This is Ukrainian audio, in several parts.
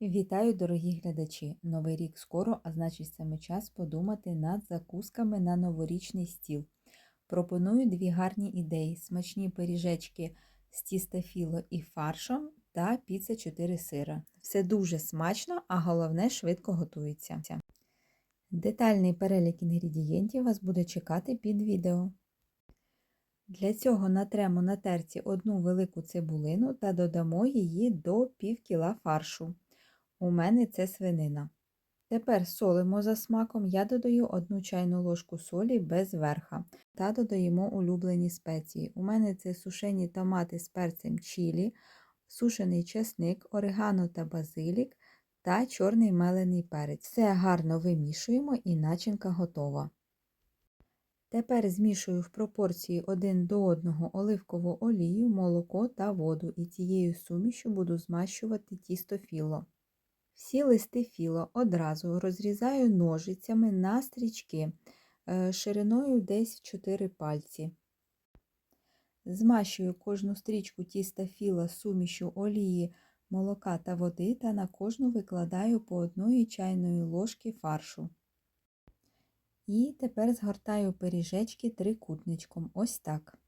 Вітаю, дорогі глядачі! Новий рік скоро, а значить саме час подумати над закусками на новорічний стіл. Пропоную дві гарні ідеї: смачні пиріжечки з тіста філо і фаршем та піца 4 сира. Все дуже смачно, а головне швидко готується. Детальний перелік інгредієнтів вас буде чекати під відео. Для цього натремо на терці одну велику цибулину та додамо її до пів кіла фаршу. У мене це свинина. Тепер солимо за смаком, я додаю 1 чайну ложку солі без верха та додаємо улюблені спеції. У мене це сушені томати з перцем чілі, сушений чесник, орегано та базилік та чорний мелений перець. Все гарно вимішуємо і начинка готова. Тепер змішую в пропорції один до одного оливкову олію, молоко та воду і цією сумішю буду змащувати тісто філо. Всі листи філо одразу розрізаю ножицями на стрічки е, шириною десь в 4 пальці. Змащую кожну стрічку тіста філа сумішю олії, молока та води та на кожну викладаю по одної чайної ложки фаршу. І тепер згортаю пиріжечки трикутничком, ось так.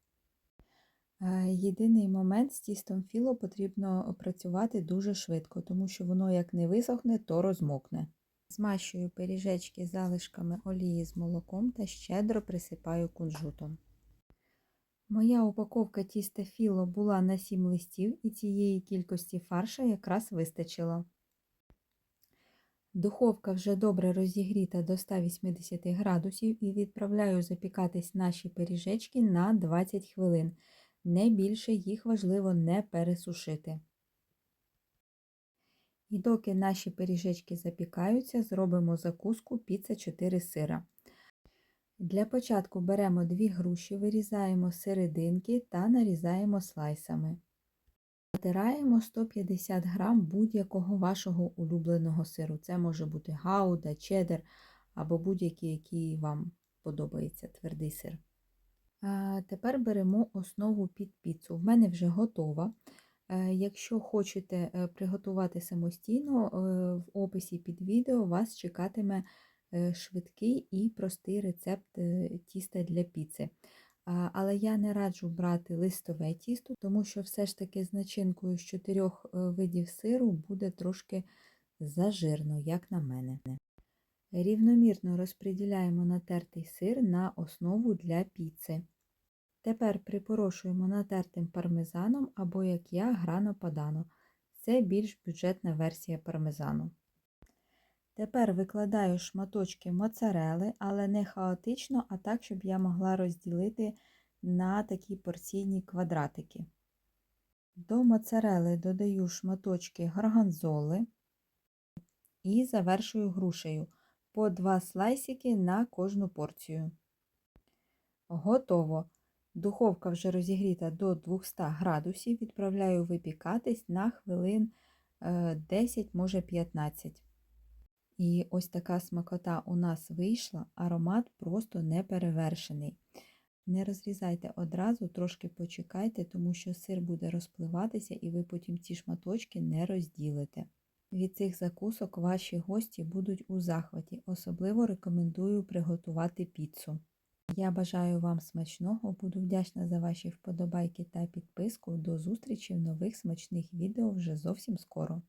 Е, єдиний момент з тістом філо потрібно працювати дуже швидко, тому що воно як не висохне, то розмокне. Змащую пиріжечки залишками олії з молоком та щедро присипаю кунжутом. Моя упаковка тіста філо була на 7 листів і цієї кількості фарша якраз вистачило. Духовка вже добре розігріта до 180 градусів і відправляю запікатись наші пиріжечки на 20 хвилин не більше їх важливо не пересушити. І доки наші пиріжечки запікаються, зробимо закуску піца 4 сира. Для початку беремо дві груші, вирізаємо серединки та нарізаємо слайсами. Натираємо 150 г будь-якого вашого улюбленого сиру. Це може бути гауда, чеддер або будь-який, який вам подобається твердий сир. Тепер беремо основу під піцу. В мене вже готова. Е, якщо хочете е, приготувати самостійно, е, в описі під відео вас чекатиме швидкий і простий рецепт тіста для піци. Але я не раджу брати листове тісто, тому що все ж таки з начинкою з чотирьох видів сиру буде трошки зажирно, як на мене. Рівномірно розподіляємо натертий сир на основу для піци. Тепер припорошуємо натертим пармезаном або, як я, грано падано. Це більш бюджетна версія пармезану. Тепер викладаю шматочки моцарели, але не хаотично, а так, щоб я могла розділити на такі порційні квадратики. До моцарели додаю шматочки горгонзоли і завершую грушею по два слайсики на кожну порцію. Готово. Духовка вже розігріта до 200 градусів, відправляю випікатись на хвилин 10, е, може 15. І ось така смакота у нас вийшла, аромат просто неперевершений. Не розрізайте одразу, трошки почекайте, тому що сир буде розпливатися, і ви потім ці шматочки не розділите. Від цих закусок ваші гості будуть у захваті. Особливо рекомендую приготувати піцу. Я бажаю вам смачного, буду вдячна за ваші вподобайки та підписку. До зустрічі в нових смачних відео вже зовсім скоро.